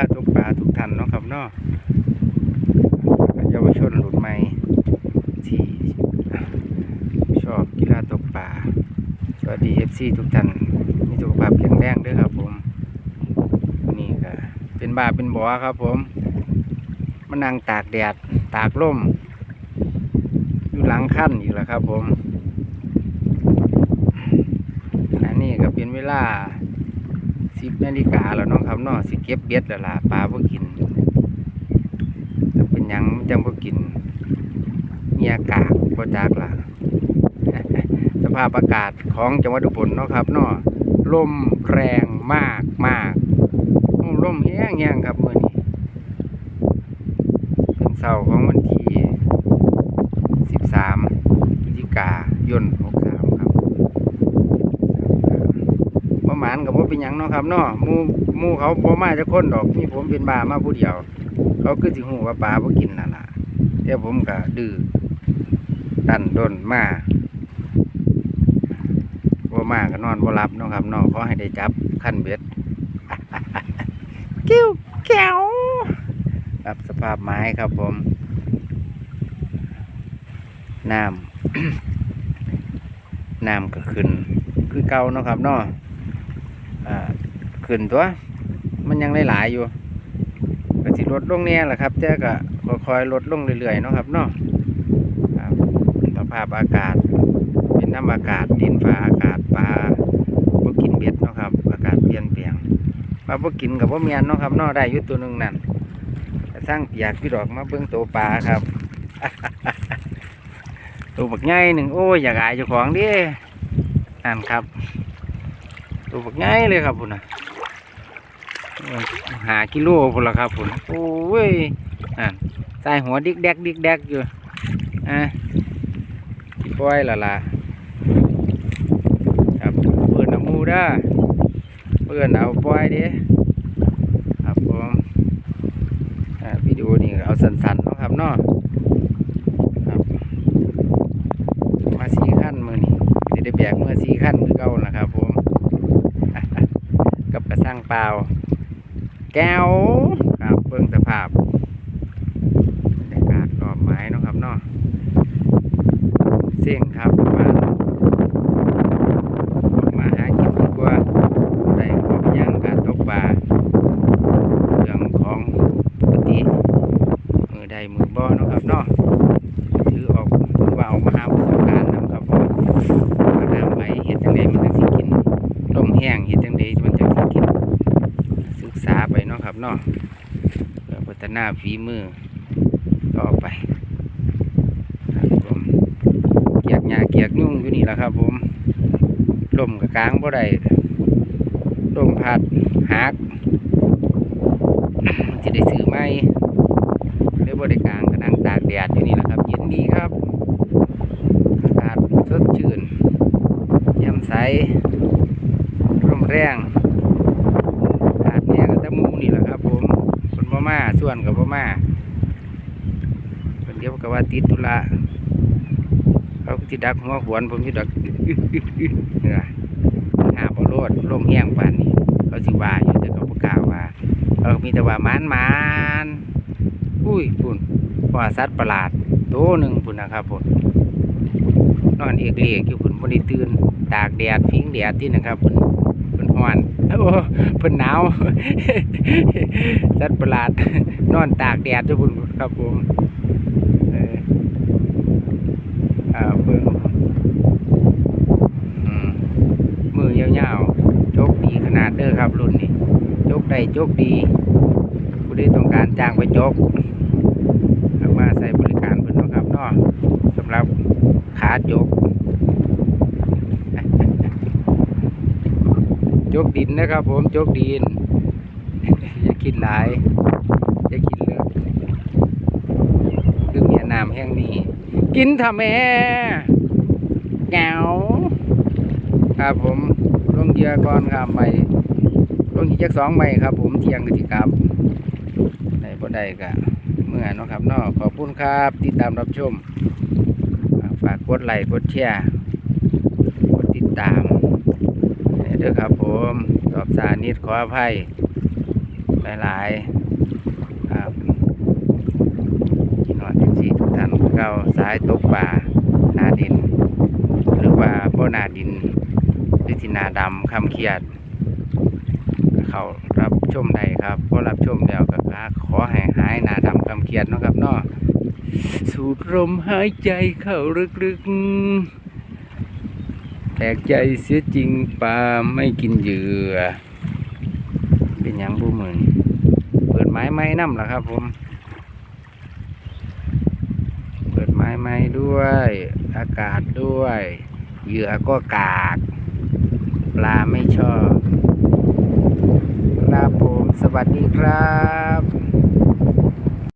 าตกปลาทุกท่านเนาะครับเนาะเยาวชนรุ่นใหม่ที่ชอบกีฬาตกปลาสวัสดีเอฟซีทุกท่านมีสุขภาพแข็งแรงด้วยครับผม นี่ก็เป็นบาเป็นบ่อครับผมมานั่งตากแดดตากลมอยู่หลังขั้นอยู่แล้วครับผมอันนี้ก็เป็นเวลา สิบนาฬิกาแล้วน้องครับน้อสิเก็บเบ็ดแล้วล่ะปลาพวกกินเป็นยังจังพวกกินมีอากาศพวกจากล่ะสภาพอากาศของจังหวัดอุบลน้องครับน้อลมแรงมากมากลมแห้งแห้งครับเมื่อนี้เป็นเสาร์ของวันที่สิบ13พฤศจิกายน6 เป็นหยังเนาะครับเนาะหมูหมูเขาบ่มาจะคนดอกมีผมเป็นบามาผู้เดียว เขาคือสิหูว่าปลาบ่กินนั่นล่ะแต่ผมก็ดื้อดันดนมาบ่มาก็นอนบ่หลับเนาะครับเนาะขอให้ได้จับขั้นเบ็ด กิ้วแก้วครับสภาพไม้ครับผมน้ำน้ำก็ขึ้นคือเก่าเนาะครับเนาะอ่า ขึ้นตัว มันยังหลายๆอยู่ก็สิลดลงเนี่ยแหละครับแต่ก็ค่อยๆลดลงเรื่อยๆเนาะครับเนาะสภาพอากาศ เป็นน้ำอากาศดินฟ้าอากาศปลาบ่กินเบ็ดเนาะครับ อากาศเปลี่ยนแปลงปลาบ่กินกับบ่เมียนเนาะครับเนาะได้ยู่ตัวหนึ่งนั่นสร้างเปียกพี่ดอกมาเบิ่งโตปลาครับตัวบักใหญ่หนึ่งโอ้ยอยากอายเจ้าของดินั่นครับตัวบักใหญ่เลยครับพุ่นนะ หากิโลพุ่นละครับพุ่นโอ้ยนั่นใส่หัวดิกแดกดิกแดกอยู่อะปล่อยละล่ะครับเปิดน้ำมูด้อเปิดเอาปล่อยเด้ครับผมอ่าวิดีโอนี่เอาสั้นๆนะครับเนาะครับมาสี่ขั้นมือนี่สิได้แบกเมื่อสี่ขั้นคือเก่านะครับผมกับกระสังเปล่า แก้วครับเบิ่งสภาพบรรยากาศรอบไม้นะครับเนาะเสี่ยงครับมามาหากินดีกว่าได้ของย่างการตกปลาเรื่องของปกติมือใดมือบ่เนะครับเนาะถือออกถือว่าออกมาหาประสบการณ์นำครับผมว่าน้ำไหลเห็ดจังไดมันจะสิกินลมแห้งเห็ดจังไดมัน ไปเนาะครับเนาะเพื่อพัฒนาฝีมือต่อไปครับผมเกียกหญ้าเกียกยุ่งอยู่นี่แหละครับ ผมลมกับกลางบ่ได้ลมพัดหักจะได้ซื้อไหมเรือบริการกระนังตากแดดอยู่นี่แหละครับเย็นดีครับอากาศสดชื่นแจ่มใสร่มแรงอากาศเนี่ยก็ตะมูนี่แหละครับ ผมคนบ่ มาส่วนกับบ่อมาคนเดียวกับว่าติดตุละเขาจิดดักหัวหวนผมจิดักเนี่ยหาบ่โลดลมแห้งปานนี้เขาสิว่าอยู่แต่เขาประกาศว่าเออมีแต่ว่ามันมันอุ้ยพุ่นว่าสัตว์ประหลาดโตหนึ่งพุ่นนะครับพุ่นอนเอกเลียกอยู่พุ่นบริตื่นตากแดดฟิงแดดที่นะครับพุ่นพุ่นฮ้อนโอ้พุ่นหนาว สัตว์ประหลาด นอนตากแดดอยู่พุ่นครับผมเอออ่าเบิ่งอืมมือยาวๆโจกดีขนาดเด้อครับรุ่นนี้โจกได้โจกดีผู้ใดต้องการจ้างไปจกมาใส่บริการเพิ่นนะครับเนาะสำหรับขาจกจกดินนะครับผมจกดิน อย่าคิดหลายอย่าคิดเลือกคือเมียน้ำแห้งนี้ กินทำแม่แก้วครับผมลงเยื่อก่อนครับไปลงอีกจักสองใบครับ ผมเที่ยงกติครับได้บ่ได้ก็เมื่อนะครับนาะขอบคุณครับติดตามรับชม ฝากกดไลค์กดแชร์กดติดตามเด้อครับผมตอบสานิดขออภัย หลายๆครับกินนอนที่สี่ทุกท่านเก้าสายตกป่าหนาดิน หรือว่าบ่หนาดินหรือที่นาดำคำเคียด เขารับชมได้ครับพอรับชมแล้วก็ขอให้หายหนาดำคำเคียดนะครับเนาะสูดลมหายใจเข้าลึกๆแปลกใจเสียจริงปลาไม่กินเหยื่อ เป็นหยังบูมือน ม้ไม้น้ำล่ะครับ ผม เปิดไม้ไม้ด้วย อากาศด้วย เหยื่อก็กาก ปลาไม่ชอบครับผมสวัสดีครับ